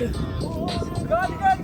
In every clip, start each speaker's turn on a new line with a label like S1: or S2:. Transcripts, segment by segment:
S1: Hadi hadi.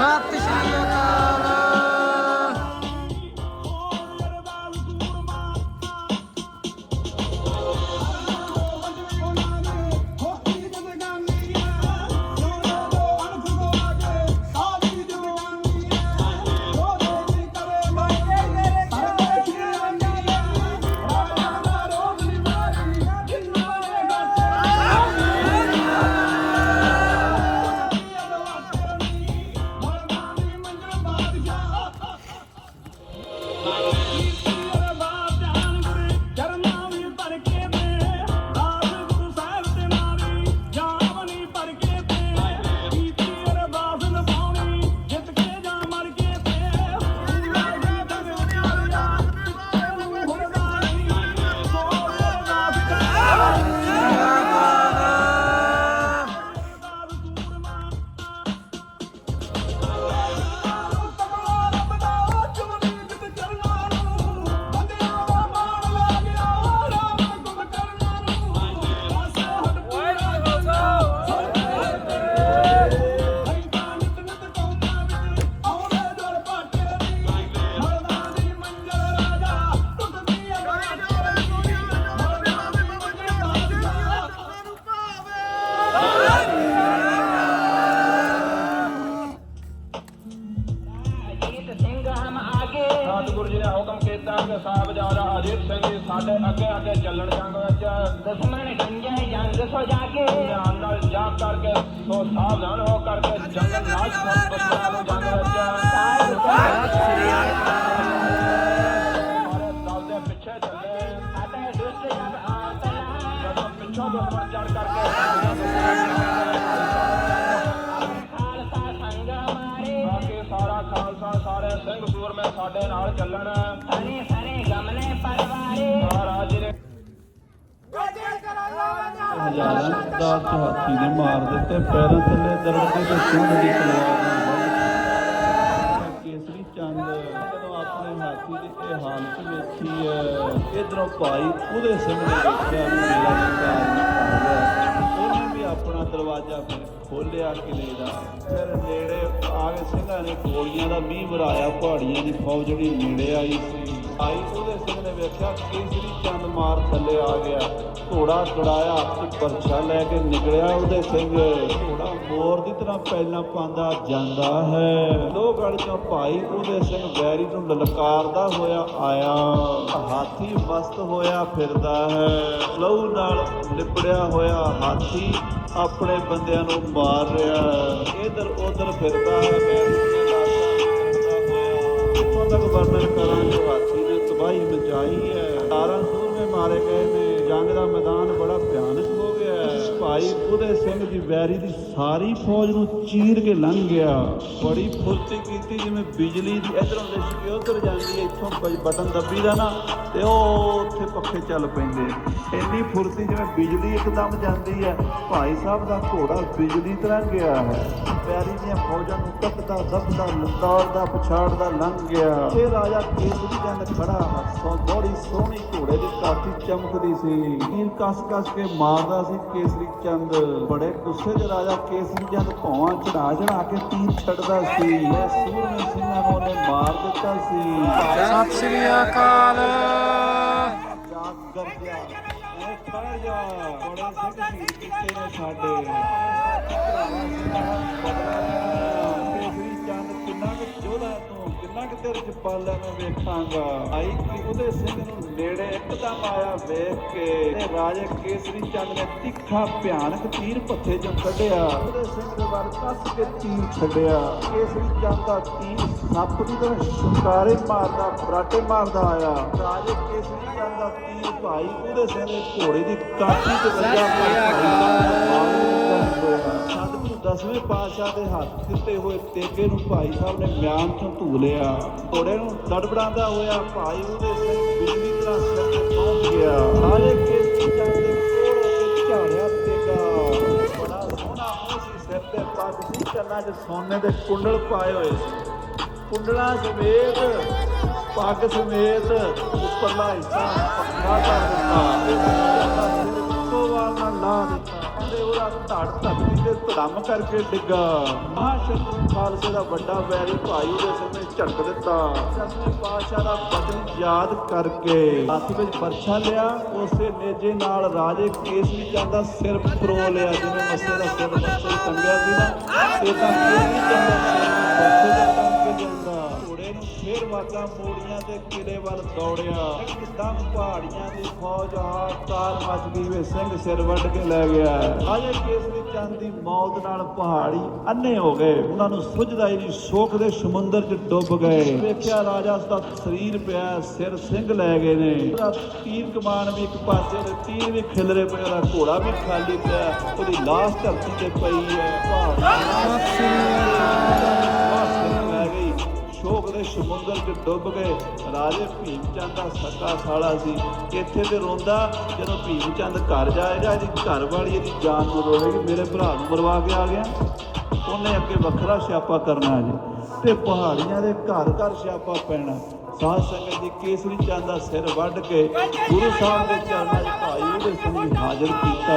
S2: ਸਤਿ
S3: ਸਾਡੇ ਅੱਗੇ ਅੱਗੇ ਚੱਲਣ ਜੰਗ
S4: ਦੁਸ਼ਮਣ ਗੰਜਾਏ ਜੰਗ ਸੋ ਜਾ ਕੇ।
S3: ਧਿਆਨ ਨਾਲ ਜਾ ਕਰਕੇ ਸੋ ਸਾਵਧਾਨ ਹੋ ਕਰਕੇ ਜੰਗਲ ਰਾਜ ਤੋਂ ਦੁਸ਼ਮਣਾਂ ਨੂੰ ਜੰਗ ਚੜ ਕਰਕੇ ਸਾਰਾ ਖਾਲਸਾ ਸਾਰੇ ਸਿੰਘ ਸੂਰਮੇ ਸਾਡੇ ਨਾਲ ਚੱਲਣ।
S4: ਹਰੇ ਹਰੇ ਗਮਲੇ
S3: ਨੇ
S5: ਹਜ਼ਾਰਾਂ ਦਾ ਹਾਥੀ ਨੇ ਮਾਰ ਦਿੱਤੇ ਪੈਰਾਂ ਥੱਲੇ ਦਰਦ ਦੇ ਤੇ ਸੂਹ ਦੀ ਤਲਵਾਰ ਨਾਲ ਵੱਢ ਕੇਸਰੀ ਚੰਦ ਜਦੋਂ ਆਪਣੇ ਹਾਥੀ ਦੀ ਇਹ ਹਾਲਤ ਵੇਖੀ ਇਧਰੋਂ ਭਾਈ ਉਹਦੇ ਸਿੰਘ ਵੇਖਿਆ ਵੀ ਮੇਰਾ ਸ਼ਿਕਾਰ ਨਹੀਂ ਪਾ ਉਹਨੇ ਵੀ ਆਪਣਾ ਦਰਵਾਜ਼ਾ ਖੋਲਿਆ ਕਿਲੇ ਦਾ ਫਿਰ ਨੇੜੇ ਆ ਕੇ ਸਿੰਘਾਂ ਨੇ ਗੋਲੀਆਂ ਦਾ ਮੀਂਹ ਵਰਾਇਆ ਪਹਾੜੀਆਂ ਦੀ ਫੌਜ ਜਿਹੜੀ ਨੇੜੇ ਆਈ ਸੀ ਭਾਈ ਉਹਦੇ ਸਿੰਘ ਨੇ ਵੇਖਿਆ ਕੇਸਰੀ ਚੰਦ ਮਾਰ ਥੱਲੇ ਆ ਗਿਆ। ਘੋੜਾ ਛੁਡਾਇਆ ਤੇ ਪਰਛਾ ਲੈ ਕੇ ਨਿਕਲਿਆ ਉਹਦੇ ਸਿੰਘ ਘੋੜਾ ਮੋਰ ਦੀ ਤਰ੍ਹਾਂ ਪਹਿਲਾਂ ਪਾਉਂਦਾ ਜਾਂਦਾ ਹੈ। ਲੋਹਗੜ੍ਹ ਚੋਂ ਭਾਈ ਉਹਦੇ ਸਿੰਘ ਵੈਰੀ ਨੂੰ ਲਲਕਾਰਦਾ ਹੋਇਆ ਆਇਆ। ਹਾਥੀ ਮਸਤ ਹੋਇਆ ਫਿਰਦਾ ਹੈ। ਲਹੂ ਨਾਲ ਲਿਪੜਿਆ ਹੋਇਆ ਹਾਥੀ ਆਪਣੇ ਬੰਦਿਆਂ ਨੂੰ ਮਾਰ ਰਿਹਾ ਇਧਰ ਉਧਰ ਫਿਰਦਾ ਹੈ। ਵੈਰੀ ਤੱਕ ਵਰਣਨ ਕਰਾਂਗੇ ਤਬਾਹੀ ਮਚਾਈ ਹੈ। 18 ਸੂਰਮੇ ਮਾਰੇ ਗਏ ਨੇ ਜੰਗ ਦਾ ਮੈਦਾਨ ਬੜਾ ਭਿਆਨਕ ਭਾਈ ਉਹਦੇ ਸਿੰਘ ਦੀ ਵੈਰੀ ਦੀ ਸਾਰੀ ਫੌਜ ਨੂੰ ਚੀਰ ਕੇ ਲੰਘ ਗਿਆ। ਬੜੀ ਫੁਰਤੀ ਕੀਤੀ ਜਿਵੇਂ ਬਿਜਲੀ ਦੀ ਇਧਰੋਂ ਲਿਸ਼ਕ ਉਧਰ ਜਾਂਦੀ ਹੈ, ਇੱਥੋਂ ਬ- ਬਟਨ ਦੱਬੀ ਦਾ ਨਾ, ਤੇ ਉਹ ਉੱਥੇ ਪੱਖੇ ਚੱਲ ਪੈਂਦੇ। ਇੰਨੀ ਫੁਰਤੀ ਜਿਵੇਂ ਬਿਜਲੀ ਇੱਕਦਮ ਜਾਂਦੀ ਹੈ, ਭਾਈ ਸਾਹਿਬ ਦਾ ਘੋੜਾ ਬਿਜਲੀ ਤਰ੍ਹਾਂ ਗਿਆ ਹੈ। ਵੈਰੀ ਦੀਆਂ ਫੌਜਾਂ ਨੂੰ ਟੱਕਦਾ ਦੱਬਦਾ ਲੰਦਾਰਦਾ ਪਛਾੜਦਾ ਲੰਘ ਗਿਆ। ਇਹ ਰਾਜਾ ਕੇਸਰੀ ਚੰਦ ਖੜਾ ਹੱਥੋਂ ਬੜੀ ਸੋਹਣੀ ਘੋੜੇ ਦੀ ਕਾਠੀ ਚਮਕਦੀ ਸੀ। ਤੀਰ ਕਸ ਕਸ ਕੇ ਮਾਰਦਾ ਸੀ ਕੇਸਰੀ ਚੰਦ ਬੜੇ ਗੁੱਸੇ 'ਚ ਰਾਜਾ ਕੇਸਰੀ ਚੰਦ ਭੌਆਂ ਚੜਾ ਚੜਾ ਕੇ ਤੀਰ ਛੱਡਦਾ ਸੀ। ਇਹ ਸੂਰਮੇ ਸਿੰਘਾਂ ਨੂੰ ਉਹਨੇ ਮਾਰ ਦਿੱਤਾ ਸੀ।
S2: ਸਤਿ ਸ੍ਰੀ ਅਕਾਲ।
S5: ਜਾਗ ਕਰ ਗਿਆ ਐ ਖੜ ਜਾ। ਬੜੇ ਸਿੰਘ ਸ਼ਹੀਦ ਕੀਤੇ ਨੇ ਸਾਡੇ? ਕੇਸਰੀ ਚੰਦ ਕਿੰਨਾ ਕੁ ਜੋਧਾ ਤੂੰ? ਕਿੰਨਾ ਕੁ ਤੇਰੇ ਚ ਪਾਲਾ ਮੈਂ ਵੇਖਾਂਗਾ ਆਈ ਕਿ ਉਹਦੇ ਸਿੰਘ ਨੂੰ ਨੇੜੇ ਇੱਕਦਮ ਆਇਆ ਵੇਖ ਕੇ ਤੇ ਰਾਜੇ ਕੇਸਰੀ ਚੰਦ ਨੇ ਤਿੱਖਾ ਭਿਆਨਕ ਤੀਰ ਪੱਥੇ ਚੋਂ ਕੱਢਿਆ ਉਹਦੇ ਸਿੰਘ ਦੇ ਵੱਲ ਕੱਸ ਕੇ ਤੀਰ ਛੱਡਿਆ ਕੇਸਰੀ ਚੰਦ ਦਾ ਤੀਰ ਸੱਪ ਦੀ ਤਰ੍ਹਾਂ ਸ਼ਿਕਾਰੇ ਮਾਰਦਾ ਫਰਾਟੇ ਮਾਰਦਾ ਆਇਆ ਰਾਜੇ ਕੇਸਰੀ ਚੰਦ ਦਾ ਤੀਰ ਭਾਈ ਉਹਦੇ ਸਿੰਘ ਦੇ ਘੋੜੇ ਦੀ ਕਾਠੀ ਤੇ ਵੱਜਿਆ ਸਤਿਗੁਰੂ ਦਸਵੇਂ ਪਾਤਸ਼ਾਹ ਦੇ ਹੱਥ ਦਿੱਤੇ ਹੋਏ ਤੇਗੇ ਨੂੰ ਭਾਈ ਸਾਹਿਬ ਨੇ ਮਿਆਨ ਚੋਂ ਧੂ ਲਿਆ। ਘੋੜੇ ਨੂੰ ਦੜਬੜਾਉਂਦਾ ਹੋਇਆ ਭਾਈ ਉਹਦੇ ਸਿਰ ਬਿਜਲੀ ਤਰ੍ਹਾਂ ਸਿਰ ਤੇ ਪਹੁੰਚ ਗਿਆ। ਸਾਰੇ ਕੇਸਰੀ ਚੰਦ ਕੋਲ ਝਾੜਿਆ ਤੇਗਾ। ਬੜਾ ਸੋਹਣਾ ਮੂੰਹ ਸੀ, ਸਿਰ ਤੇ ਪੱਗ ਸੀ, ਕੰਨਾਂ 'ਚ ਸੋਨੇ ਦੇ ਕੁੰਡਲ ਪਾਏ ਹੋਏ ਸੀ। ਕੁੰਡਲਾਂ ਸਮੇਤ, ਪੱਗ ਸਮੇਤ ਉੱਪਰਲਾ ਹਿੱਸਾ ਪੱਕਾ ਕਰ ਦਿੱਤਾ। ਇੱਕੋ ਵਾਰ ਨਾਲ ਲਾ ਦਿੱਤਾ। ਤੇ ਧੜ ਧਰਤੀ ਤੇ ਧੜਮ ਕਰਕੇ ਡਿੱਗਾ। ਮਹਾਸ਼ਕਤੀ ਖਾਲਸੇ ਦਾ ਵੱਡਾ ਵੈਰੀ ਭਾਈ ਉਹਦੇ ਸਾਹਮਣੇ ਝਟਕ ਦਿੱਤਾ। ਸਤਵੇਂ ਪਾਤਸ਼ਾਹ ਦਾ ਬਚਨ ਯਾਦ ਕਰਕੇ ਹੱਥ ਵਿੱਚ ਪਰਛਾ ਲਿਆ। ਉਸੇ ਨੇਜੇ ਨਾਲ ਰਾਜੇ ਕੇਸਰੀ ਚੰਦ ਦਾ ਸਿਰ ਪਰੋ ਲਿਆ, ਜਿਵੇਂ ਮੱਸੇ ਦਾ ਸਿਰ ਮੱਸੇ ਟੰਗਿਆ ਸੀ ਨਾ। ਇਹ ਤਾਂ ਕੇਸਰੀ ਚੰਦ ਦਾ ਸਿਰ ਮੱਸੇ ਦਾ ਘੋੜੇ ਮੋੜੀਆਂ ਤੇ ਕਿਲੇ ਵੱਲ ਦੌੜਿਆ। ਇੱਕਦਮ ਪਹਾੜੀਆਂ ਦੀ ਫੌਜ ਹਾਕਾਰ ਮਚ ਗਈ ਵੇ, ਸਿੰਘ ਸਿਰ ਵੱਢ ਕੇ ਲੈ ਗਿਆ। ਅਜੇ ਕੇਸਰੀ ਚੰਦ ਦੀ ਮੌਤ ਨਾਲ ਪਹਾੜੀ ਅੰਨੇ ਹੋ ਗਏ। ਉਹਨਾਂ ਨੂੰ ਸੁਝਦਾ ਹੀ ਨਹੀਂ ਸ਼ੋਕ ਦੇ ਸਮੁੰਦਰ 'ਚ ਡੁੱਬ ਗਏ। ਵੇਖਿਆ ਰਾਜਾ ਦਾ ਸਰੀਰ ਪਿਆ, ਸਿਰ ਸਿੰਘ ਲੈ ਗਏ ਨੇ। ਉਹਦਾ ਤੀਰ ਕਮਾਨ ਵੀ ਇੱਕ ਪਾਸੇ ਤੇ ਤੀਰ ਵੀ ਖਿਲਰੇ ਪਏ, ਉਹਦਾ ਘੋੜਾ ਵੀ ਖਾਲੀ ਪਿਆ। ਉਹਦੀ ਲਾਸ਼ ਧਰਤੀ ਤੇ ਪਈ ਹੈ। ਪਹਾੜੀ ਸਮੁੰਦਰ 'ਚ ਡੁੱਬ ਗਏ। ਰਾਜੇ ਭੀਮ ਚੰਦ ਦਾ ਸੱਕਾ ਸਾਲਾ ਸੀ। ਇੱਥੇ ਤੇ ਰੋਂਦਾ, ਜਦੋਂ ਭੀਮ ਚੰਦ ਘਰ ਜਾਏਗਾ ਇਹਦੀ ਘਰ ਵਾਲੀ ਇਹਦੀ ਜਾਨ ਨੂੰ ਰੋਵੇਗੀ ਮੇਰੇ ਭਰਾ ਨੂੰ ਮਰਵਾ ਕੇ ਆ ਗਿਆ। ਉਹਨੇ ਅੱਗੇ ਵੱਖਰਾ ਸਿਆਪਾ ਕਰਨਾ ਜੀ। ਤੇ ਪਹਾੜੀਆਂ ਦੇ ਘਰ ਘਰ ਸਿਆਪਾ ਪੈਣਾ। ਸਾਧ ਸੰਗਤ ਦੀ ਕੇਸਰੀ ਚੰਦ ਦਾ ਸਿਰ ਵੱਢ ਕੇ ਗੁਰੂ ਸਾਹਿਬ ਦੇ ਚਰਨਾਂ 'ਚ ਭਾਈ ਉਹਦੇ ਸੰਗੀ ਹਾਜ਼ਰ ਕੀਤਾ।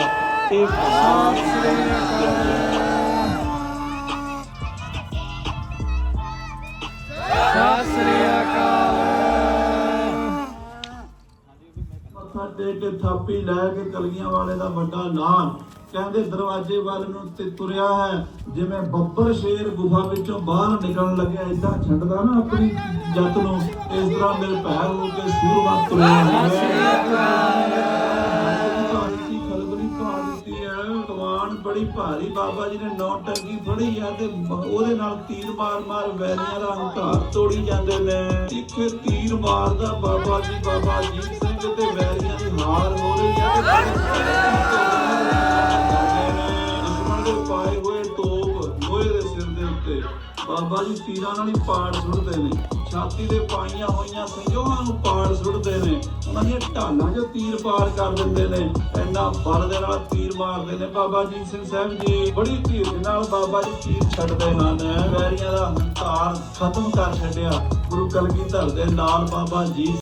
S5: ਇਹ
S2: ਸਤਿ
S5: ਕੇ ਥਾਪੀ ਲੈ ਕੇ ਕਲਗੀਆਂ ਵਾਲੇ ਦਾ ਵੱਡਾ ਨਾਂ ਕਹਿੰਦੇ ਦਰਵਾਜ਼ੇ ਵੱਲ ਨੂੰ ਤੇ ਤੁਰਿਆ ਹੈ। ਜਿਵੇਂ ਬੱਬਰ ਸ਼ੇਰ ਗੁਫਾ ਵਿੱਚੋਂ ਬਾਹਰ ਨਿਕਲਣ ਲੱਗਿਆ ਇਦਾਂ ਛੱਡਦਾ ਨਾ ਆਪਣੀ ਜੱਤ ਨੂੰ। ਇਸ ਤਰ੍ਹਾਂ ਮੇਰੇ ਪੈਰ ਹੋ ਕੇ ਸੂਰਮਾ ਤੁਰਿਆ ਹੈ। ਬੜੀ ਭਾਰੀ ਬਾਬਾ ਜੀ ਨੇ ਨੌ ਟੰਗੀ ਫੜੀ ਆ ਤੇ ਉਹਦੇ ਨਾਲ ਤੀਰ ਮਾਰ ਮਾਰ ਵੈਰੀਆਂ ਦਾ ਹੰਕਾਰ ਤੋੜੀ ਜਾਂਦੇ ਨੇ। ਇੱਕ ਤੀਰ ਮਾਰਦਾ ਬਾਬਾ ਜੀ ਬਾਬਾ ਜੀ ਤੇ ਵੈਰੀਆਂ ਦੀ ਹਾਰ ਹੋ ਰਹੀ ਹੈ ਦੁਸ਼ਮਣ ਦੇ ਪਾਏ ਹੋਏ ਟੋਪ ਮੋਏ ਦੇ ਸਿਰ ਦੇ ਉੱਤੇ। ਬਾਬਾ ਜੀ, ਤੀਰਾਂ ਨਾਲ ਹੀ ਪਾੜ ਸੁੱਟਦੇ ਨੇ। ਛਾਤੀ ਦੇ ਪਾਈਆਂ ਹੋਈਆਂ ਸੰਜੋਹਾਂ ਨੂੰ ਪਾੜ ਸੁੱਟਦੇ ਨੇ। ਉਹਨਾਂ ਦੀਆਂ ਢਾਲਾਂ 'ਚ ਤੀਰ ਪਾਰ ਕਰ ਦਿੰਦੇ ਨੇ। ਇੰਨਾ ਬਲ ਦੇ ਨਾਲ ਤੀਰ ਮਾਰਦੇ ਨੇ ਬਾਬਾ ਜੀ ਸਿੰਘ ਸਾਹਿਬ ਜੀ। ਬੜੀ ਧੀਰ ਨਾਲ ਬਾਬਾ ਜੀ ਤੀਰ ਛੱਡਦੇ ਹਨ। ਵੈਰੀਆਂ ਦਾ ਹੰਕਾਰ ਖਤਮ ਕਰ ਛੱਡਿਆ। ਗੁਰੂ ਕਲਗੀਧਰ ਦੇ ਨਾਲ ਬਾਬਾ ਜੀ